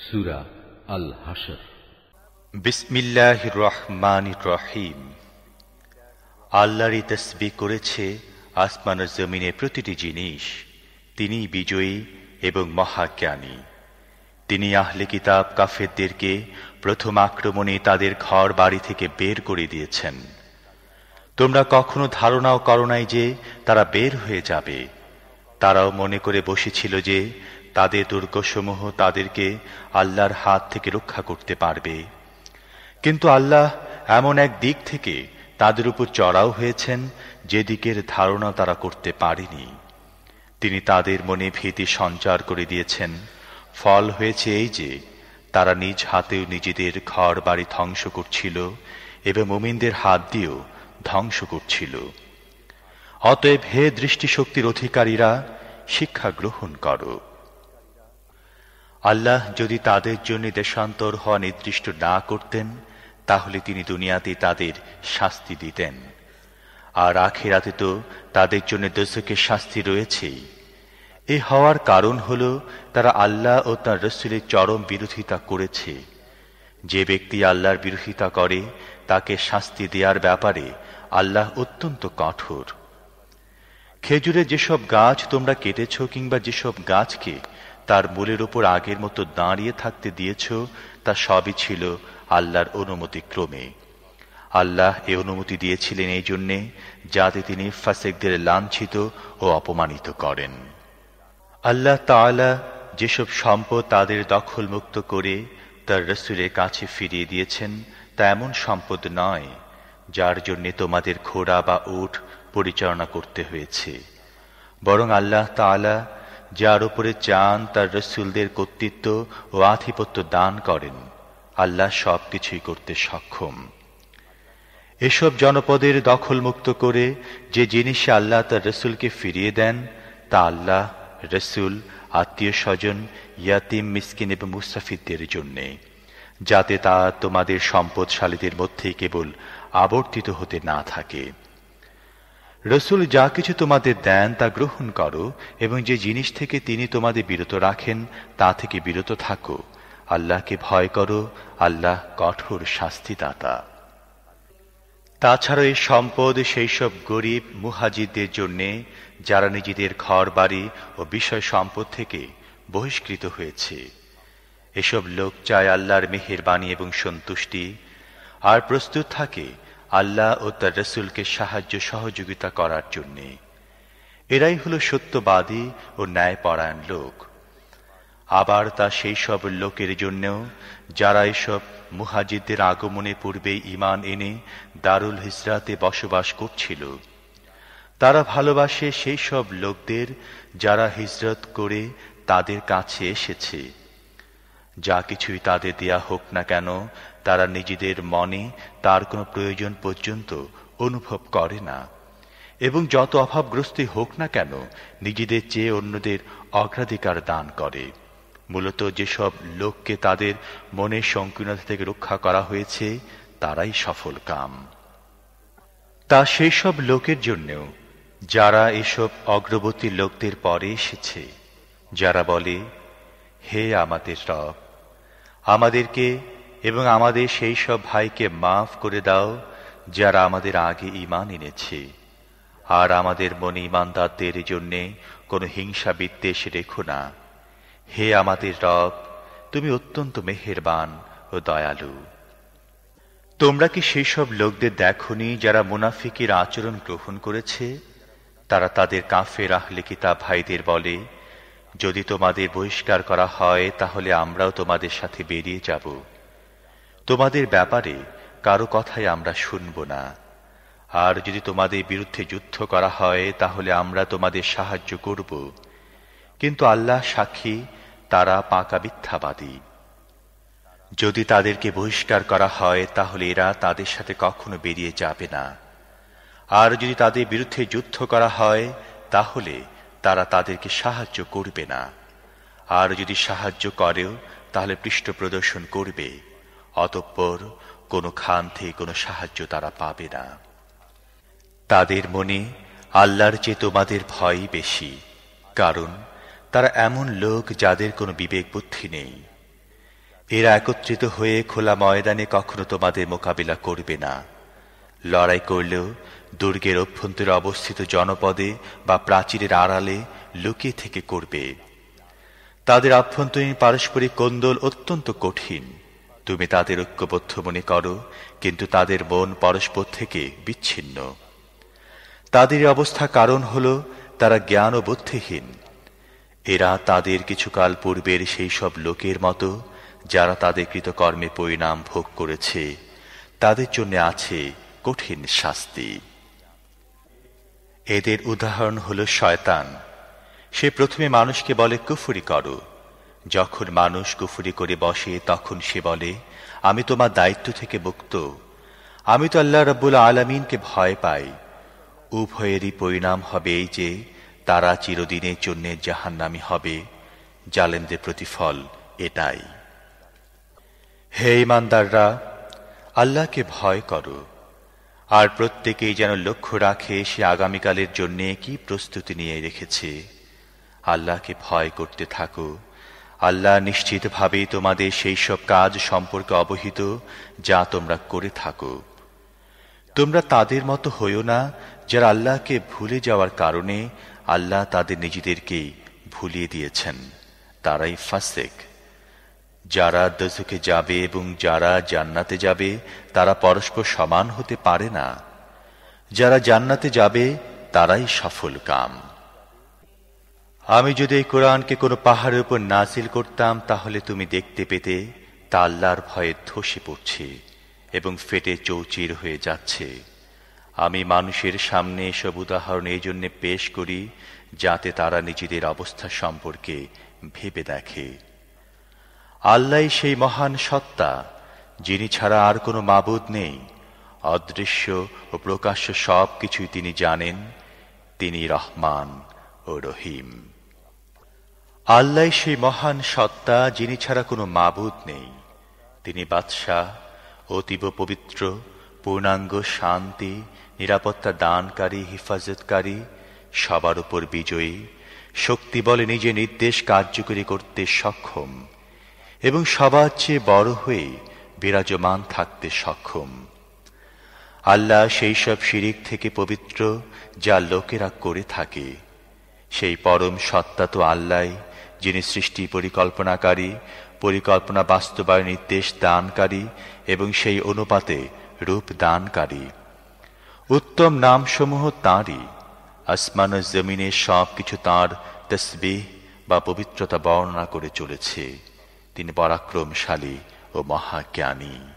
সুরা আল হাসর বিসমিল্লাহ রহমান রহিম আল্লাহরই তসবি করেছে আসমান ও জমিনের প্রতিটি জিনিস। তিনি বিজয়ী এবং মহাজ্ঞানী। তিনি আহলে কিতাব কাফেরদেরকে প্রথম আক্রমণে তাদের ঘর বাড়ি থেকে বের করে দিয়েছেন। তোমরা কখনো ধারণাও করো নাই যে তারা বের হয়ে যাবে। তারাও মনে করে বসেছিল যে তাদের দুর্গসমূহ তাদেরকে আল্লাহর হাত থেকে রক্ষা করতে পারবে। কিন্তু আল্লাহ এমন এক দিক থেকে তাদের উপর চড়াও হয়েছেন যে দিকের ধারণা তারা করতে পারেনি। তিনি তাদের মনে ভীতি সঞ্চার করে দিয়েছেন। ফল হয়েছে এই যে, তারা নিজ হাতেও নিজেদের ঘর বাড়ি ধ্বংস করছিল এবং মুমিনদের হাত দিয়েও ধ্বংস করছিল। অতএব হে দৃষ্টিশক্তির অধিকারীরা, শিক্ষা গ্রহণ করো। আল্লাহ যদি তাদের জন্য দেশান্তর হওয়া নির্দিষ্ট না করতেন, তাহলে তিনি দুনিয়াতে তাদের শাস্তি দিতেন। আর আখেরাতে তো তাদের জন্য দোষকের শাস্তি রয়েছেই। এ হওয়ার কারণ হল, তারা আল্লাহ ও তার রসুলের চরম বিরোধিতা করেছে। যে ব্যক্তি আল্লাহর বিরোধিতা করে, তাকে শাস্তি দেওয়ার ব্যাপারে আল্লাহ অত্যন্ত কঠোর। খেজুরে যেসব গাছ তোমরা কেটেছ কিংবা যেসব গাছকে তার মূলের ওপর আগের মতো দাঁড়িয়ে থাকতে দিয়েছ, তা সবই ছিল আল্লাহর অনুমতি ক্রমে। আল্লাহ এ অনুমতি দিয়েছিলেন এই জন্যে, যাতে তিনি ফাসেকদের লাঞ্ছিত ও অপমানিত করেন। আল্লাহ তাআলা যেসব সম্পদ তাদের দখলমুক্ত করে তার রসুলের কাছে ফিরিয়ে দিয়েছেন, তা এমন সম্পদ নয়, যার জন্যে তোমাদের ঘোড়া বা উঠ পরিচালনা করতে হয়েছে। বরং আল্লাহ তাআলা যার উপরে চান তার রসুলদের কর্তৃত্ব ও আধিপত্য দান করেন। আল্লাহ সব কিছুই করতে সক্ষম। এসব জনপদের দখলমুক্ত করে যে জিনিসে আল্লাহ তার রসুলকে ফিরিয়ে দেন, তা আল্লাহ, রসুল, আত্মীয় স্বজন, ইয়াতিম, মিসকিন এবং মুস্তাফিদদের জন্যে, যাতে তা তোমাদের সম্পদশালীদের মধ্যেই কেবল আবর্তিত হতে না থাকে। রসুল যা কিছু তোমাদের দেন তা গ্রহণ করো, এবং যে জিনিস থেকে তিনি তোমাদের বিরত রাখেন, তা থেকে বিরত থাকো। আল্লাহকে ভয় করো, আল্লাহ কঠোর শাস্তিদাতা। তাছাড়া এই সম্পদ সেই সব গরিব মুহাজিদদের জন্যে, যারা নিজেদের ঘর, বাড়ি ও বিষয় সম্পদ থেকে বহিষ্কৃত হয়েছে। এসব লোক চায় আল্লাহর মেহেরবাণী এবং সন্তুষ্টি, আর প্রস্তুত থাকে আল্লাহ ও তার রসুলকে সাহায্য সহযোগিতা করার জন্যে। এরাই হল সত্যবাদী ও ন্যায়পরায়ণ লোক। আবার তা সেই সব লোকের জন্যেও যারা এসব মুহাজিদদের আগমনে পূর্বে ইমান এনে দারুল হিজরাতে বসবাস করছিল। তারা ভালোবাসে সেই সব লোকদের যারা হিজরত করে তাদের কাছে এসেছে। যা কিছুই তাদের দেয়া হোক না কেন, তারা নিজেদের মনে তার কোনো প্রয়োজন পর্যন্ত অনুভব করে না। এবং যত অভাবগ্রস্তই হোক না কেন, নিজেদের চেয়ে অন্যদের অগ্রাধিকার দান করে। মূলত যেসব লোককে তাদের মনের সংকীর্ণতা থেকে রক্ষা করা হয়েছে, তারাই সফল কাম। তা সেই সব লোকের জন্যেও, যারা এসব অগ্রবর্তী লোকদের পরে এসেছে, যারা বলে হে আমাদের রব, আমাদেরকে এবং আমাদের সেই সব ভাইকে মাফ করে দাও যারা আমাদের আগে ইমান এনেছে। আর আমাদের মনে ইমানদারদের জন্যে কোনো হিংসা বিদ্বেষ রেখো না। হে আমাদের রব, তুমি অত্যন্ত মেহেরবান ও দয়ালু। তোমরা কি সেই সব লোকদের দেখনি যারা মুনাফিকের আচরণ গ্রহণ করেছে? তারা তাদের কাফের আহলে কিতাব ভাইদের বলে যদি তোমাদের বহিষ্কার করা হয়, তাহলে আমরাও তোমাদের সাথে বেরিয়ে যাব। তোমাদের ব্যাপারে কারও কথাই আমরা শুনব না। আর যদি তোমাদের বিরুদ্ধে যুদ্ধ করা হয়, তাহলে আমরা তোমাদের সাহায্য করব। কিন্তু আল্লাহ সাক্ষী, তারা পাকা মিথ্যাবাদী। যদি তাদেরকে বহিষ্কার করা হয়, তাহলে এরা তাদের সাথে কখনো বেরিয়ে যাবে না। আর যদি তাদের বিরুদ্ধে যুদ্ধ করা হয়, তাহলে তারা তাদেরকে সাহায্য করবে না। আর যদি সাহায্য করেও, তাহলে পৃষ্ঠ প্রদর্শন করবে, অতঃপর কোনো খান থেকে কোনো সাহায্য তারা পাবে না। তাদের মনে আল্লাহর চেয়ে তোমাদের ভয় বেশি, কারণ তারা এমন লোক যাদের কোনো বিবেক বুদ্ধি নেই। এরা একত্রিত হয়ে খোলা ময়দানে কখনো তোমাদের মোকাবিলা করবে না। লড়াই করলেও দুর্গের অভ্যন্তরে অবস্থিত জনপদে বা প্রাচীরের আড়ালে লুকিয়ে থেকে করবে। তাদের আভ্যন্তরীণ পারস্পরিক কোন্দল অত্যন্ত কঠিন। তুমি তাদের ঐক্যবদ্ধ মনে করো, কিন্তু তাদের মন পরস্পর থেকে বিচ্ছিন্ন। তাদের অবস্থা কারণ হল তারা জ্ঞান ও বুদ্ধিহীন এরা তাদের কিছুকাল পূর্বের সেই সব লোকের মতো, যারা তাদের কৃতকর্মে পরিণাম ভোগ করেছে, তাদের জন্য আছে কঠিন শাস্তি। এদের উদাহরণ হল শয়তান। সে প্রথমে মানুষকে বলে, কুফুরি করো। যখন মানুষ কুফুরি করে বসে, তখন সে বলে, আমি তোমার দায়িত্ব থেকে মুক্ত। আমি তো আল্লাহ রব্বুল আলমিনকে ভয় পাই। উভয়েরই পরিণাম হবে এই যে, তারা চিরদিনের জন্য জাহান্নামি হবে। জালেমদের প্রতিফল এটাই। হে ইমানদাররা আল্লাহকে ভয় করো। আর প্রত্যেকেই যেন লক্ষ্য রাখে সে আগামীকালের জন্যে কি প্রস্তুতি নিয়ে রেখেছে। আল্লাহকে ভয় করতে থাকো। আল্লাহ নিশ্চিতভাবে তোমাদের সেই সব কাজ সম্পর্কে অবহিত যা তোমরা করে থাকো। তোমরা তাদের মতো হইও না যারা আল্লাহকে ভুলে যাওয়ার কারণে আল্লাহ তাদের নিজেদেরকেই ভুলিয়ে দিয়েছেন। তারাই ফাসেক। যারা দোজকে যাবে এবং যারা জান্নাতে যাবে, তারা পরস্পর সমান হতে পারে না। যারা জান্নাতে যাবে, তারাই সফল কাম। আমি যদি এই কোরআনকে কোনো পাহাড়ের উপর নাজিল করতাম, তাহলে তুমি দেখতে পেতে তা আল্লাহর ভয়ে ধসে পড়ছে এবং ফেটে চৌচির হয়ে যাচ্ছে। আমি মানুষের সামনে এসব উদাহরণ এই জন্যে পেশ করি, যাতে তারা নিজেদের অবস্থা সম্পর্কে ভেবে দেখে। আল্লাহ সেই মহান সত্তা, যিনি ছাড়া আর কোনো মাবুদ নেই। অদৃশ্য ও প্রকাশ্য সব কিছুই তিনি জানেন, তিনি রহমান ও রহিম। আল্লাহ সেই মহান সত্তা, যিনি ছাড়া কোনো মাবুদ নেই। তিনি বাদশাহ, অতীব পবিত্র, পূর্ণাঙ্গ, শান্তি, নিরাপত্তা দানকারী, হেফাজতকারী, সবার উপর বিজয়ী, শক্তি বলে নিজে নির্দেশ কার্যকরী করতে সক্ষম। এবং সবার চেয়ে বড় হয়ে বিরাজমান থাকতে সক্ষম। আল্লাহ সেই সব শিরিক থেকে পবিত্র যা লোকেরা করে থাকে। সেই পরম সত্তা তো আল্লাহ, যিনি সৃষ্টি পরিকল্পনাকারী, পরিকল্পনা বাস্তবায়ন নির্দেশ দানকারী এবং সেই অনুপাতে রূপ দানকারী। উত্তম নামসমূহ তাঁরই। আসমান জমিনে সব কিছু তাঁর তসবিহ বা পবিত্রতা বর্ণনা করে চলেছে। তিনি পরাক্রমশালী ও মহাজ্ঞানী।